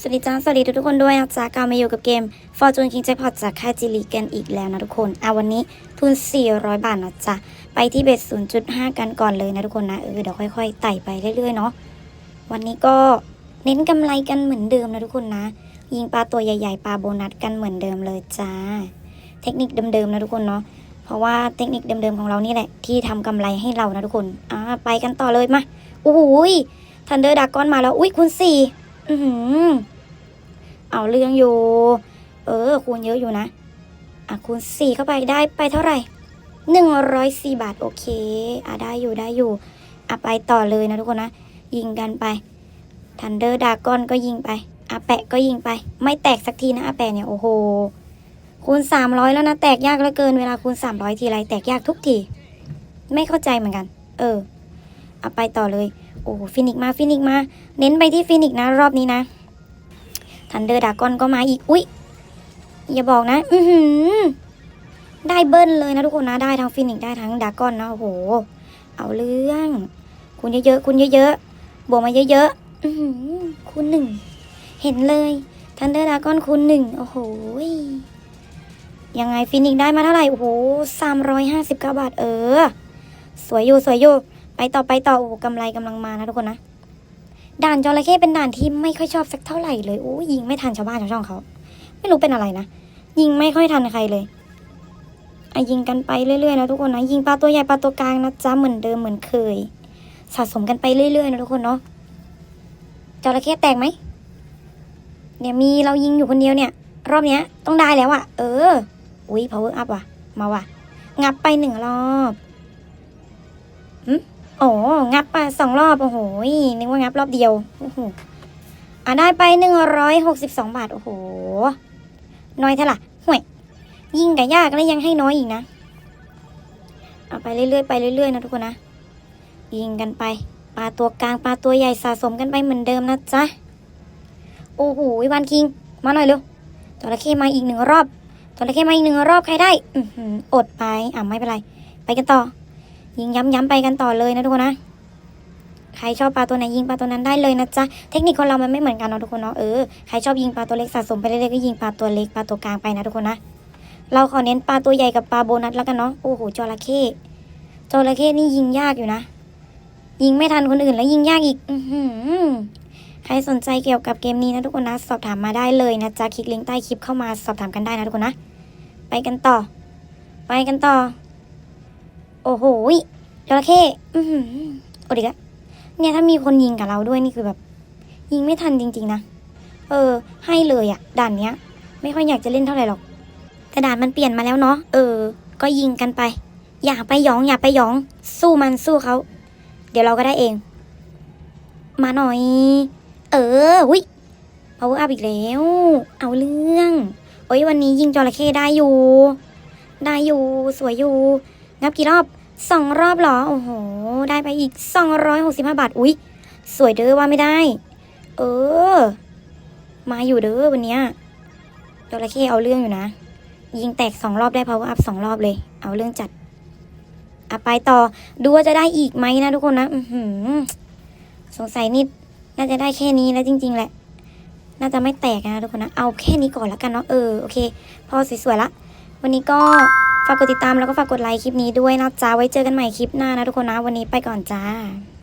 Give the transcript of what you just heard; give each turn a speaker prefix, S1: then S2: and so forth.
S1: สวัสดีจ้าสวัสดีทุกๆคนด้วยนะจ๊ะกลับมาอยู่กับเกม Fortune King Jackpot จากค่ายจิลีกันอีกแล้วนะทุกคนอะวันนี้ทุน 400 บาทนะจ๊ะไปที่เบ็ด0.5 กันก่อนเลยนะทุกคนนะ เออเดี๋ยวค่อยๆไต่ไปเรื่อยๆเนาะวันนี้ก็เน้นกำไรกันเหมือนเดิมนะทุกคนนะ ยิงปลาตัวใหญ่ๆปลาโบนัสกันเหมือนเดิมเลยจ้า เทคนิคเดิมๆนะทุกคนเนาะเพราะว่าเทคนิคเดิมๆของเรานี่แหละที่ทำกำไรให้เรานะทุกคนอ่าไปกันต่อเลยมาโอ้โหทันเดอร์ดากอนมาแล้วอุ้ยคุณสี่ อือหือ เอาเรื่องอยู่ เออ คูณเยอะอยู่นะ อะคูณสี่เข้าไปได้ไปเท่าไหร่หนึ่งร้อยสี่บาท โอเค อะได้อยู่ได้อยู่ อะไปต่อเลยนะทุกคนนะ ยิงกันไปทันเดอร์ดากอนก็ยิงไปอะแปะก็ยิงไป ไม่แตกสักทีนะอะแปะเนี่ย โอ้โห คูณสามร้อยแล้วนะ แตกยากเหลือเกินเวลาคูณสามร้อยทีไรแตกยากทุกที ไม่เข้าใจเหมือนกัน เออเอาไปต่อเลย โอ้ฟินิกซ์มาฟินิกซ์มา เน้นไปที่ฟินิกซ์นะรอบนี้นะทันเดอร์ดากอนก็มาอีก อุ๊ย อย่าบอกนะ อือหือ ได้เบิ้ลเลยนะทุกคนนะ ได้ทั้งฟินิกซ์ได้ทั้งดากอนนะโอ้โห เอาเรื่อง คุณเยอะๆ คุณเยอะๆ บวกมาเยอะๆ อือหือ คูณหนึ่ง เห็นเลยทันเดอร์ดากอนคูณหนึ่ง โอ้โห ยังไงฟินิกซ์ได้มาเท่าไหร่ โอ้โหสามร้อยห้าสิบเก้าบาท เออ สวยอยู่สวยอยู่ ไปต่อไปต่อโอ้กำไรกำลังมานะทุกคนนะ ด่านจระเข้เป็นด่านที่ไม่ค่อยชอบสักเท่าไหร่เลยโอ้ยิงไม่ทันชาวบ้านชาวช่องเขา ไม่รู้เป็นอะไรนะ ยิงไม่ค่อยทันใครเลยอะยิงกันไปเรื่อยๆนะทุกคนนะ ยิงปลาตัวใหญ่ปลาตัวกลางนะจ๊ะเหมือนเดิมเหมือนเคย สะสมกันไปเรื่อยๆนะทุกคนเนาะจระเข้แตกไหมเนี่ยมีเรายิงอยู่คนเดียวเนี่ย รอบเนี้ยต้องได้แล้วอะเออ อุ้ย power up ว่ะ มาว่ะ งับไปหนึ่งรอบหึ โอ้งับไปสองรอบ โอ้โหนึกว่างับรอบเดียว โอ้โหอะได้ไปหนึ่งร้อยหกสิบสองบาท โอ้โห น้อยเท่าไหร่ห่วย ยิงกับยากแล้วยังให้น้อยอีกนะ เอาไปเรื่อยๆไปเรื่อยๆนะทุกคนนะ ยิงกันไป ปลาตัวกลางปลาตัวใหญ่สะสมกันไปเหมือนเดิมนะจ๊ะ โอ้โหวันคิง มาหน่อยเร็วจระเข้มาอีกหนึ่งรอบจระเข้มาอีกหนึ่งรอบใครได้ อืออดไป อะไม่เป็นไร ไปกันต่อ ยิงย้ำๆไปกันต่อเลยนะทุกคนนะ ใครชอบปลาตัวไหนยิงปลาตัวนั้นได้เลยนะจ๊ะ เทคนิคคนเรามันไม่เหมือนกันเนาะทุกคนเนาะ เออ ใครชอบยิงปลาตัวเล็กสะสมไปเรื่อยๆก็ยิงปลาตัวเล็กปลาตัวกลางไปนะทุกคนนะ เราขอเน้นปลาตัวใหญ่กับปลาโบนัสแล้วกันเนาะ โอ้โหจระเข้จระเข้นี่ยิงยากอยู่นะ ยิงไม่ทันคนอื่นแล้วยิงยากอีก อือหือใครสนใจเกี่ยวกับเกมนี้นะทุกคนนะ สอบถามมาได้เลยนะจ๊ะ คลิกลิงก์ใต้คลิปเข้ามาสอบถามกันได้นะทุกคนนะ ไปกันต่อ ไปกันต่อ โอ้โหจระเข้อือหือโอดิกะเนี่ยถ้ามีคนยิงกับเราด้วยนี่คือแบบ ยิงไม่ทันจริง ๆ นะ เออ ให้เลยอะด่านเนี้ย ไม่ค่อยอยากจะเล่นเท่าไหร่หรอกแต่ด่านมันเปลี่ยนมาแล้วเนาะเออ ก็ยิงกันไป อย่าไปหยองอย่าไปหยอง สู้มันสู้เขาเดี๋ยวเราก็ได้เอง มาหน่อย เออหุยเอาอัพอีกแล้ว เอาเรื่อง โอ้ยวันนี้ยิงจระเข้ได้อยู่ ได้อยู่สวยอยู่ งับกี่รอบสองรอบหรอ โอ้โห ได้ไปอีกสองร้อยหกสิบห้าบาท อุ๊ย สวยเด้อว่าไม่ได้ เออ มาอยู่เด้อวันเนี้ยจระเข้เอาเรื่องอยู่นะ ยิงแตกสองรอบได้ power up สองรอบเลย เอาเรื่องจัดอะไปต่อ ดูว่าจะได้อีกไหมนะทุกคนนะ อือหือสงสัยนี่น่าจะได้แค่นี้แล้วจริง ๆ แหละ น่าจะไม่แตกนะทุกคนนะ เอาแค่นี้ก่อนแล้วกันเนาะ เออ โอเค พอสวยๆละ วันนี้ก็ ฝากกดติดตามแล้วก็ฝากกดไลค์คลิปนี้ด้วยนะจ๊ะไว้เจอกันใหม่คลิปหน้านะทุกคนนะวันนี้ไปก่อนจ้า